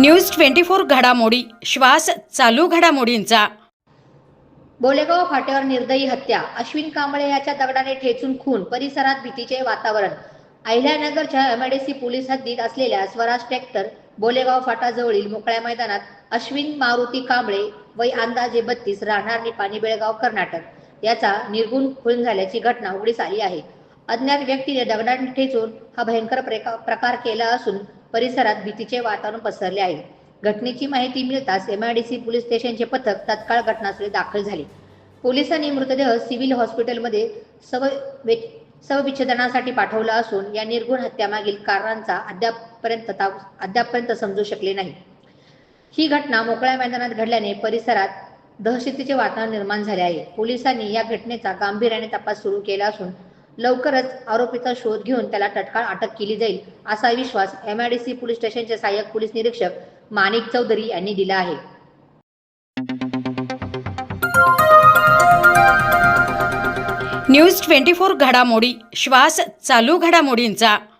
News twenty four घडामोडी. श्वास चालू घडामोडींचा. बोलेगाव फाट्यावर निर्दयी हत्या. अश्विन कांबळे याच्या दगडाने ठेचून खून परिसरात भीतीचे वातावरण. अहिल्यानगरच्या एमआयडीसी पोलीस हद्दीत असलेल्या स्वराज ट्रॅक्टर बोलेगाव फाटाजवळील मोकळ्या मैदानात अश्विन मारुती कांबळे वय अंदाजे बत्तीस राहणार निपाणी बेळगाव कर्नाटक. याचा निर्गुण खून झाल्याची घटना उघडीस आली आहे. अज्ञात व्यक्तीने दगडाने ठेचून हा भयंकर प्रकार केला असून परिसरात भीतीचे वातावरण पसरले आहे. घटनेची माहिती मिळताच एमआयडीसी पोलीस स्टेशनचे पथक तत्काळ घटनास्थळी दाखल झाले. पोलिसांनी मृतदेह सिव्हिल हॉस्पिटलमध्ये सव शवविच्छेदनासाठी पाठवला असून या निर्गुण हत्यामागील कारणांचा अद्यापपर्यंत ता- अद्यापपर्यंत समजू शकले नाही. ही घटना मोकळ्या मैदानात घडल्याने परिसरात दहशतीचे वातावरण निर्माण झाले आहे. पोलिसांनी या घटनेचा गांभीर्याने तपास सुरू केला असून लवकरच आरोपीचा शोध घेऊन त्याला तत्काळ अटक केली जाईल असा विश्वास एमआयडीसी पोलीस स्टेशनचे सहाय्यक पोलीस निरीक्षक माणिक चौधरी यांनी दिला आहे. न्यूज ट्वेंटी फोर घडामोडी श्वास चालू घडामोडींचा.